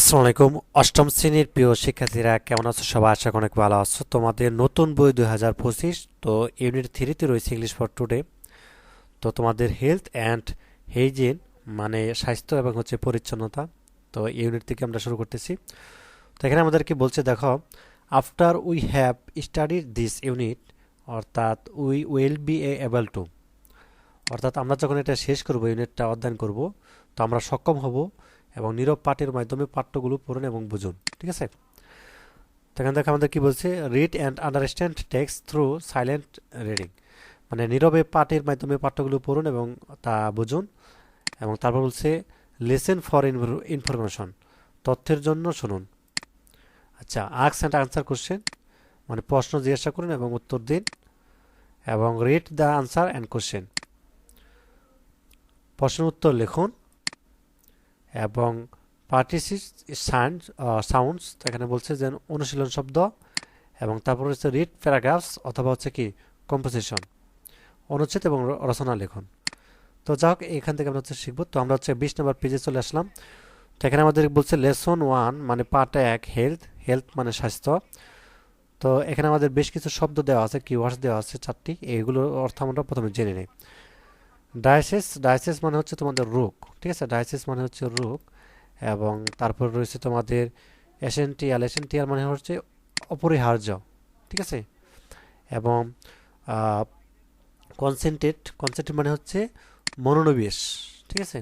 আসসালামু আলাইকুম। অষ্টম শ্রেণির প্রিয় শিক্ষার্থীরা, কেমন আছো সবাই? আশা অনেক ভালো আছো। তোমাদের নতুন বই দুই হাজার পঁচিশ, তো ইউনিট থ্রিতে রয়েছে ইংলিশ ফর টুডে তো তোমাদের হেলথ অ্যান্ড হাইজিন মানে স্বাস্থ্য এবং হচ্ছে পরিচ্ছন্নতা, তো ইউনিট থেকে আমরা শুরু করতেছি। তো এখানে আমাদের কি বলছে, দেখো after we have studied this unit অর্থাৎ we will be able to অর্থাৎ আমরা যখন এটা শেষ করব ইউনিটটা অধ্যয়ন করব, তো আমরা সক্ষম হব এবং নীরব পাঠের মাধ্যমে পাঠ্যগুলো পড়ুন এবং বুঝুন, ঠিক আছে? তখন দেখো আমাদের কি বলছে? Read and understand text through silent reading মানে নীরবে পাঠের মাধ্যমে পাঠ্যগুলো পড়ুন এবং তা বুঝুন এবং তারপর বলছে লেসেন ফর ইনফরমেশন তথ্যের জন্য শুনুন। আচ্ছা আক্স অ্যান্ড আনসার কোশ্চেন মানে প্রশ্ন জিজ্ঞাসা করুন এবং উত্তর দিন এবং read the answer and question প্রশ্নের উত্তর লিখুন। এবং পার্টিসিপ সাউন্ড সাউন্ডস এখানে বলছে যে অনুশীলন শব্দ এবং তারপর হচ্ছে রিড প্যারাগ্রাফস অথবা হচ্ছে কি কম্পোজিশন অনুচ্ছেদ এবং রচনা, লেখন। তো যাই হোক, এখান থেকে আমরা হচ্ছে শিখব। তো আমরা হচ্ছে বিশ নম্বর পেজে চলে আসলাম। তো এখানে আমাদের বলছে লেসন ওয়ান মানে পার্ট এক হেলথ হেলথ মানে স্বাস্থ্য। তো এখানে আমাদের বেশ কিছু শব্দ দেওয়া আছে কিওয়ার্ডস দেওয়া আছে চারটি। এইগুলোর অর্থ আমরা প্রথমে জেনে নিই। ডায়াসিস ডায়াসিস মানে হচ্ছে তোমাদের রোগ, ঠিক আছে? ডায়াসিস মানে হচ্ছে রোগ এবং তারপর রয়েছে তোমাদের এসেন্টিয়াল এসেন্টিয়াল মানে হচ্ছে অপরিহার্য, ঠিক আছে? এবং কনসেন্ট্রেট কনসেন্ট্রেট মানে হচ্ছে মনোনিবেশ, ঠিক আছে?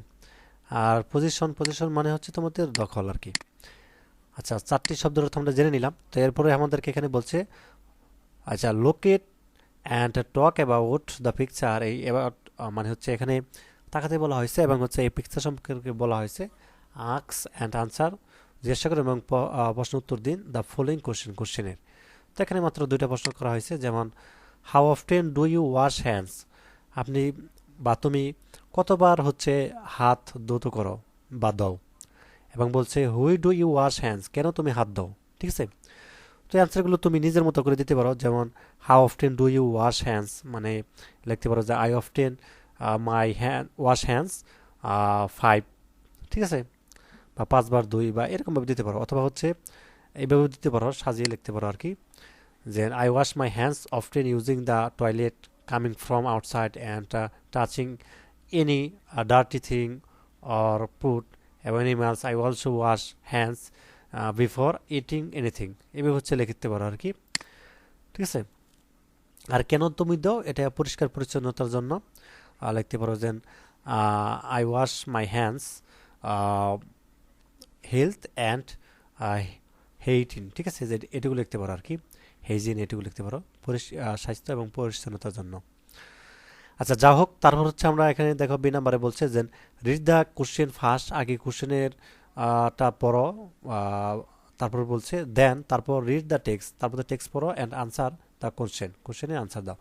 আর পজিশন পজিশন মানে হচ্ছে তোমাদের দখল আর কি। আচ্ছা চারটি শব্দের অর্থ আমরা জেনে নিলাম। তো এরপরে আমাদেরকে এখানে বলছে আচ্ছা locate and talk about the picture এই অ্যাবাউট মানে হচ্ছে এখানে তাকাতে বলা হয়েছে এবং হচ্ছে এই পিকচার সম্পর্কে বলা হয়েছে আক্স অ্যান্ড আনসার জিজ্ঞাসা করুন এবং প্রশ্ন উত্তর দিন দ্য ফলোয়িং কোশ্চেন কোশ্চেনের তো এখানে মাত্র দুইটা প্রশ্ন করা হয়েছে, যেমন how often do you wash hands আপনি বা তুমি কতবার হচ্ছে হাত ধৌত করো বা দাও এবং বলছে why do you wash hands কেন তুমি হাত দাও ঠিক আছে? তো অ্যান্সারগুলো তুমি নিজের মতো করে দিতে পারো। যেমন how often do you wash hands মানে লিখতে পারো যে I often my hand wash hands five ঠিক আছে? বা পাঁচবার দুই বা এরকমভাবে দিতে পারো। অথবা হচ্ছে এইভাবে দিতে পারো, সাজিয়ে লিখতে পারো আর কি যে I wash my hands often using the toilet coming from outside and touching any dirty thing or food animals I also wash hands before eating anything এভাবে হচ্ছে লিখতে পারো আর কি। ঠিক আছে? আর কেন তুমি দাও, এটা পরিষ্কার পরিচ্ছন্নতার জন্য। লিখতে পারো যে I wash my hands health and hygiene ঠিক আছে? যে এটুকু লিখতে পারো আর কি। হেইজিন এটুকু লিখতে পারো। স্বাস্থ্য এবং পরিচ্ছন্নতার জন্য। আচ্ছা যা হোক, তারপর হচ্ছে আমরা এখানে দেখো বি নাম্বারে বলছে যে রিড দ্য কোশ্চেন ফার্স্ট আগে কোশ্চেনের টা পড়ো তারপর বলছে দেন তারপর রিড দ্য টেক্সট তারপর টেক্সট পড়ো and answer the question question answer দাও।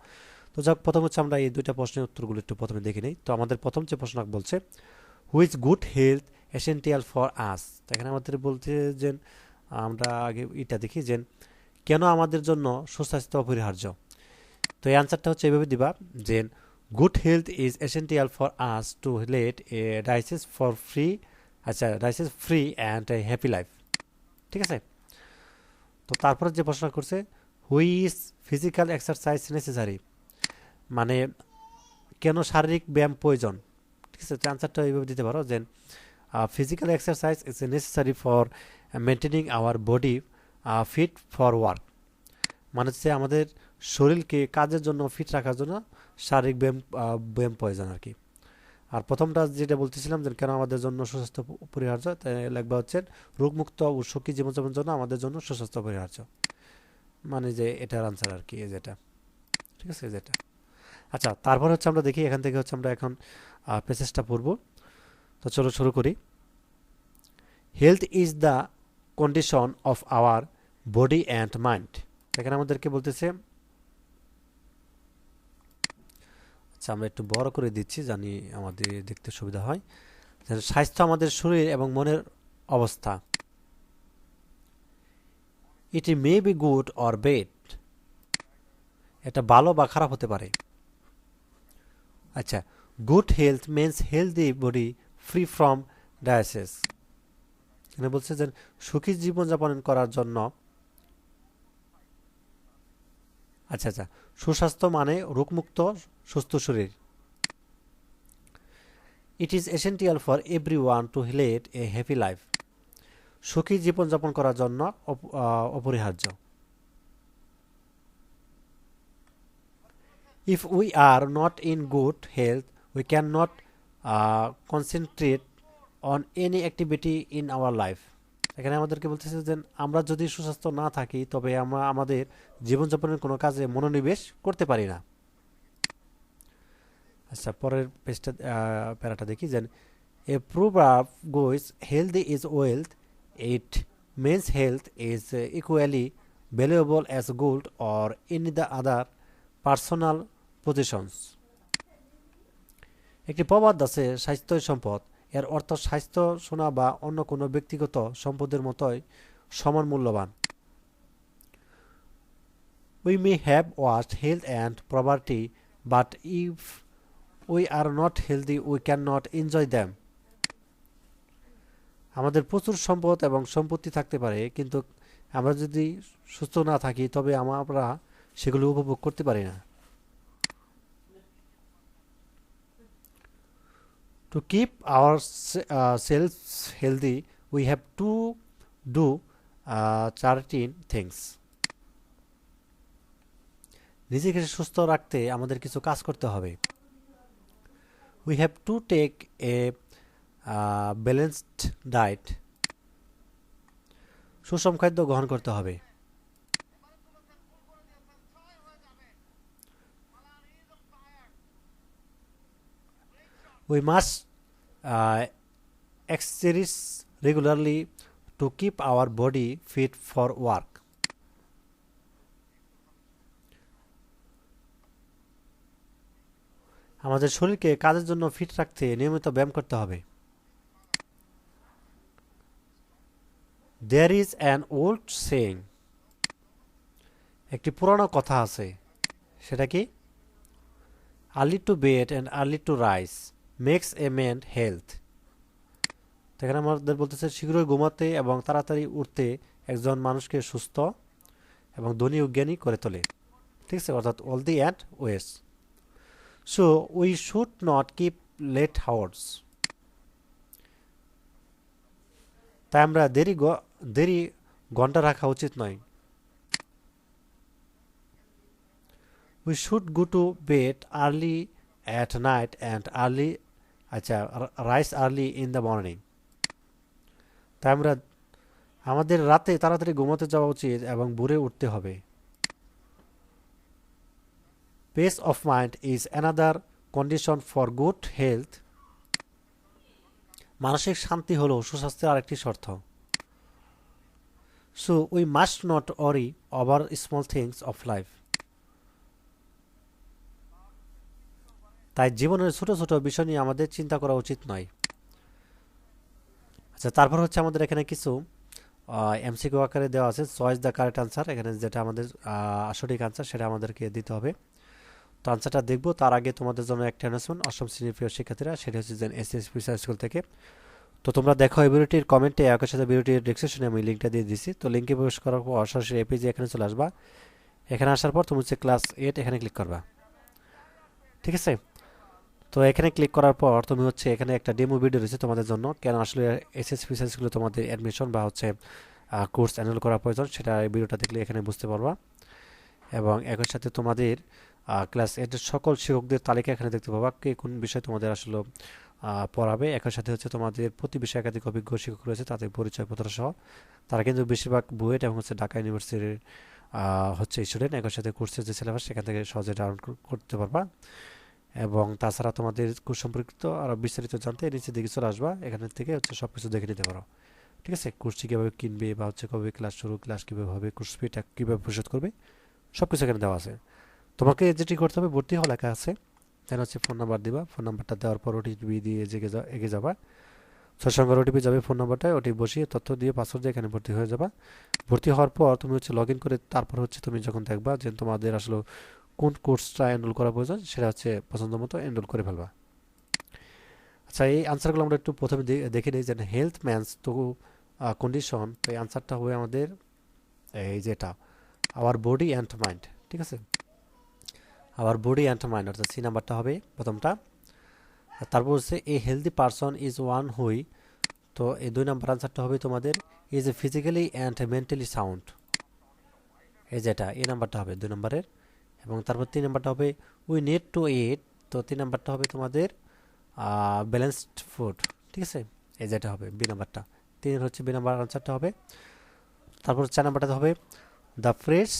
তো যাক, প্রথম হচ্ছে আমরা এই দুইটা প্রশ্নের উত্তরগুলো একটু প্রথমে দেখে নিই। তো আমাদের প্রথম যে প্রশ্ন বলছে why is good health essential for us এখানে আমাদের বলতে যে, আমরা আগে এটা দেখি যে, কেন আমাদের জন্য সুস্বাস্থ্য অপরিহার্য? তো এই আনসারটা হচ্ছে এভাবে দিবা যে good health is essential for us to lead a disease for free আচ্ছা disease free and happy life ঠিক আছে? তো তারপরে যে প্রশ্ন করছে why is physical exercise necessary মানে কেন শারীরিক ব্যায়াম প্রয়োজন? ঠিক আছে আনসারটা এইভাবে দিতে পারো যে physical exercise is necessary for maintaining our body fit for work মানে হচ্ছে আমাদের শরীরকে কাজের জন্য ফিট রাখার জন্য শারীরিক ব্যায়াম ব্যায়াম প্রয়োজন আর কি। আর প্রথমটা যেটা বলতেছিলাম যে কেন আমাদের জন্য সুস্বাস্থ্য অপরিহার্য তাই লেখবা হচ্ছে রোগমুক্ত ও সুখী জীবনযাপনের জন্য আমাদের জন্য সুস্বাস্থ্য অপরিহার্য মানে যে এটার আনসার আর কি যেটা। ঠিক আছে যেটা। আচ্ছা তারপর হচ্ছে আমরা দেখি, এখান থেকে হচ্ছে আমরা এখন পেসেজটা পড়ব। তো চলো শুরু করি। Health is the condition of our body and mind এখানে আমাদেরকে বলতেছে আচ্ছা আমরা একটু বড় করে দিচ্ছি জানি আমাদের দেখতে সুবিধা হয়। স্বাস্থ্য আমাদের শরীর এবং মনের অবস্থা। It may be good or bad এটা ভালো বা খারাপ হতে পারে। আচ্ছা good health means healthy body free from disease এখানে বলছে যে সুখী জীবনযাপন করার জন্য আচ্ছা আচ্ছা। সুস্বাস্থ্য মানে রোগমুক্ত সুস্থ শরীর। It is essential for every one to lead a happy life সুখী জীবনযাপন করার জন্য অপ- অপরিহার্য। If we are not in good health we cannot uh, concentrate on any activity in our life এখানে আমাদেরকে বলতেছে যে, আমরা যদি সুস্বাস্থ্য না থাকি, তবে আমরা আমাদের জীবনযাপনের কোনো কাজে মনোনিবেশ করতে পারি না। আচ্ছা পরের পেজটা প্যারাটা দেখি যে a proverb goes healthy is wealth it means health is equally valuable as gold or any the other personal possessions একটি প্রবাদ আছে, স্বাস্থ্যই সম্পদ। এর অর্থ স্বাস্থ্য সোনা বা অন্য কোনো ব্যক্তিগত সম্পদের মতোই সমান মূল্যবান। We may have vast health and property but if we are not healthy we can not enjoy them আমাদের প্রচুর সম্পদ এবং সম্পত্তি থাকতে পারে, কিন্তু আমরা যদি সুস্থ না থাকি, তবে আমরা সেগুলো উপভোগ করতে পারি না। To keep ourselves healthy we have to do uh, certain things. নিজেকে সুস্থ রাখতে আমাদের কিছু কাজ করতে হবে। We have to take a balanced diet সুষম খাদ্য গ্রহণ করতে হবে। We must uh, exercise regularly to keep our body fit for work. আমাদের শরীরকে কাজের জন্য ফিট রাখতে নিয়মিত ব্যায়াম করতে হবে। There is an old saying একটি পুরানো কথা আছে, সেটা কি? Early to bed and early to rise makes a man health এখানে আমাদের বলতেছে, শীঘ্রই ঘুমাতে এবং তাড়াতাড়ি উঠতে একজন মানুষকে সুস্থ এবং ধনী অজ্ঞানী করে তোলে। ঠিক আছে? অর্থাৎ all the and ways so we should not keep late hours তাই আমরা দেরি দেরি ঘণ্টা রাখা উচিত নয়। We should go to bed early at night and early আচ্ছা rise early in the morning. তাই আমরা, আমাদের রাতে তাড়াতাড়ি ঘুমাতে যাওয়া উচিত এবং ভোরে উঠতে হবে। Peace of mind is another condition for good health মানসিক শান্তি হলো সুস্বাস্থ্যের আরেকটি শর্ত। So we must not worry over small things of life তাই জীবনের ছোট ছোট বিষয় নিয়ে আমাদের চিন্তা করা উচিত নয়। আচ্ছা তারপর হচ্ছে আমাদের এখানে কিছু এমসিকিউ আকারে দেওয়া আছে চয়েস দ্য কারেক্ট আনসার এখানে যেটা আমাদের সঠিক আনসার সেটা আমাদেরকে দিতে হবে। তো আনসারটা দেখব, তার আগে তোমাদের জন্য একটা অ্যানাউন্সমেন্ট অষ্টম শ্রেণির প্রিয় শিক্ষার্থীরা, সেটা হচ্ছে যে এস এস পি স্কুল থেকে। তো তোমরা দেখো এই ভিডিওটির কমেন্টে একই সাথে ভিডিওটির ডিসক্রিপশনে আমি লিঙ্কটা দিয়ে দিচ্ছি তো লিঙ্কে প্রবেশ করার পর সরাসরি এই পেজে এখানে চলে আসবা। এখানে আসার পর তুমি হচ্ছে ক্লাস এইট এখানে ক্লিক করবা। ঠিক আছে? তো এখানে ক্লিক করার পর তুমি হচ্ছে এখানে একটা ডেমো ভিডিও রয়েছে তোমাদের জন্য। কেন আসলে এসএসপি সাইন্সগুলো তোমাদের অ্যাডমিশন বা হচ্ছে কোর্স অ্যানুয়াল করা প্রয়োজন সেটা এই ভিডিওটা দেখলে এখানে বুঝতে পারবা। এবং একই সাথে তোমাদের ক্লাস এইটের সকল শিক্ষকদের তালিকা এখানে দেখতে পাবা কে কোন বিষয় তোমাদের আসলে পড়াবে। একই সাথে হচ্ছে তোমাদের প্রতি বিষয়ে একাধিক অভিজ্ঞ শিক্ষক রয়েছে তাদের পরিচয়পত্র সহ। তারা কিন্তু বেশিরভাগ বুয়েট এবং হচ্ছে ঢাকা ইউনিভার্সিটির হচ্ছে স্টুডেন্ট একই সাথে কোর্সের যে সিলেবাস সেখান থেকে সহজে ডাউনলোড করতে পারবা। এবং তাছাড়া তোমাদের কোর্স সম্পর্কিত আরও বিস্তারিত জানতে নিচে দিকে চলে আসবা। এখান থেকে হচ্ছে সব কিছু দেখে নিতে পারো। ঠিক আছে? কোর্সটি কীভাবে কিনবে বা হচ্ছে কবে ক্লাস শুরু ক্লাস কীভাবে হবে, কোর্স ফিটা কীভাবে পরিশোধ করবে সব কিছু এখানে দেওয়া আছে। তোমাকে যেটি করতে হবে, ভর্তি হওয়া লেখা আছে। দেন হচ্ছে ফোন নাম্বার দিবা। ফোন নাম্বারটা দেওয়ার পর ওটিপি দিয়ে জেগে যা, এগিয়ে যাবা। ছয় সঙ্গে ওটিপি যাবে ফোন নাম্বারটা ওটি বসিয়ে তথ্য দিয়ে পাসওয়ার্ড দিয়ে এখানে ভর্তি হয়ে যাবা। ভর্তি হওয়ার পর তুমি হচ্ছে লগ করে তারপর হচ্ছে তুমি যখন দেখবা যে তোমাদের আসলে কোন কোর্সটা এনরোল করা প্রয়োজন সেটা হচ্ছে পছন্দ মতো এনরোল করে ফেলবা। আচ্ছা এই আনসারগুলো আমরা একটু প্রথমে দেখে নিই যে হেলথ ম্যানস তো কন্ডিশন তো এই আনসারটা হবে আমাদের এই যেটা আওয়ার বডি অ্যান্ড মাইন্ড ঠিক আছে? আওয়ার বডি অ্যান্ড মাইন্ড অর্থাৎ সি নাম্বারটা হবে প্রথমটা। তারপর হচ্ছে a healthy person is one who তো এই দুই নাম্বার আনসারটা হবে তোমাদের is a physically and mentally sound এই যেটা এই নাম্বারটা হবে দুই নম্বরের। এবং তারপর তিন নাম্বারটা হবে উই নিড টু ইট তো তিন নাম্বারটা হবে তোমাদের ব্যালেন্সড ফুড ঠিক আছে? এই যেটা হবে বি নাম্বারটা। তিনের হচ্ছে বি নাম্বার আনসারটা হবে। তারপর চার নাম্বারটা হবে the fresh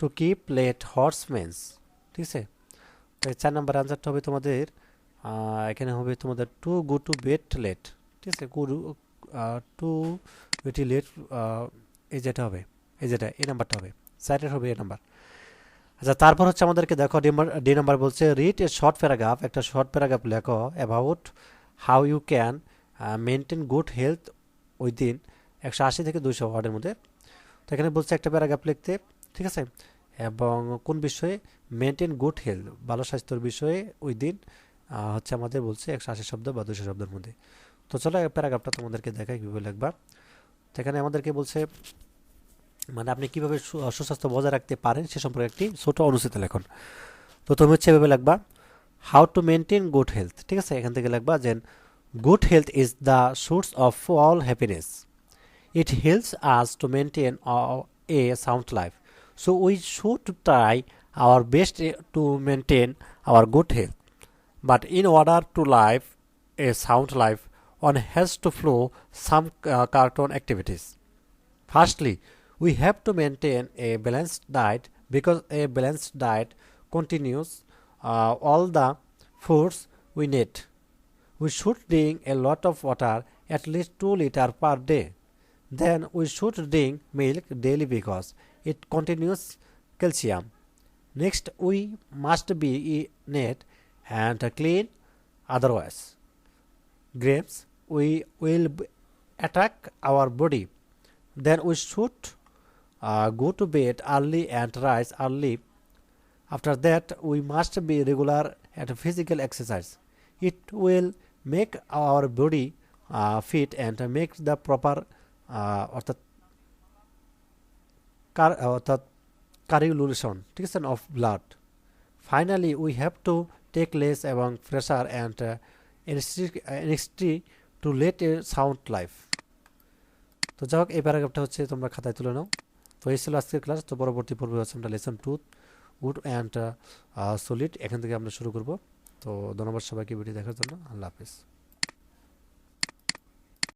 to keep late হর্সমেন্স ঠিক আছে? তো চার নাম্বার আনসারটা হবে তোমাদের এখানে হবে তোমাদের to go to bed late ঠিক আছে? গো টু বেটি লেট এই যেটা হবে, এই যেটা এই নাম্বারটা হবে। চারের হবে এই নাম্বার। আচ্ছা তারপর হচ্ছে আমাদেরকে দেখো, ডি নাম্বার বলছে রিড এ শর্ট প্যারাগ্রাফ একটা শর্ট প্যারাগ্রাফ লেখো about how you can maintain good health within একশো আশি থেকে দুশো ওয়ার্ডের মধ্যে। তো এখানে বলছে একটা প্যারাগ্রাফ লিখতে, ঠিক আছে? এবং কোন বিষয়ে? মেনটেন গুড হেলথ ভালো স্বাস্থ্যের বিষয়ে ওই দিন হচ্ছে আমাদের বলছে একশো আশি শব্দ বা দুশো শব্দের মধ্যে। তো চলো প্যারাগ্রাফটা তোমাদেরকে দেখাই, কীভাবে লিখবা। তো এখানে আমাদেরকে বলছে মানে আপনি কীভাবে সুস্বাস্থ্য বজায় রাখতে পারেন সে সম্পর্কে একটি ছোট অনুচিত লেখন। তুমি হচ্ছে এভাবে লাগবা how to maintain good health ঠিক আছে? এখান থেকে লাগবা যে good health is the source of all happiness it helps us to maintain a sound life so we should try our best to maintain our good health but in order to life a sound life one has to follow some certain activities firstly we have to maintain a balanced diet because a balanced diet continues uh, all the foods we need. We should drink a lot of water, at least 2 liter per day. Then we should drink milk daily because it contains calcium. Next, we must be neat and clean otherwise. Grapes we will attack our body. Then we should uh, go to bed early and rise early. After that, we must be regular at physical exercise. It will make our body uh, fit and make the proper uh, অর্থাৎ অর্থাৎ কারিগুলেশন ঠিক আছে of blood finally we have to take less এবং pressure and anxiety to lead a sound life তো যাই হোক এই প্যারাগ্রাফটা হচ্ছে তোমরা খাতায় তুলে নাও তো এই ছিল আজকের ক্লাস তো পরবর্তী পর্বে হচ্ছে আমরা lesson two wood and solid এখান থেকে আমরা শুরু করব। তো ধন্যবাদ সবাইকে ভিডিও দেখার জন্য, আল্লাহ হাফিজ।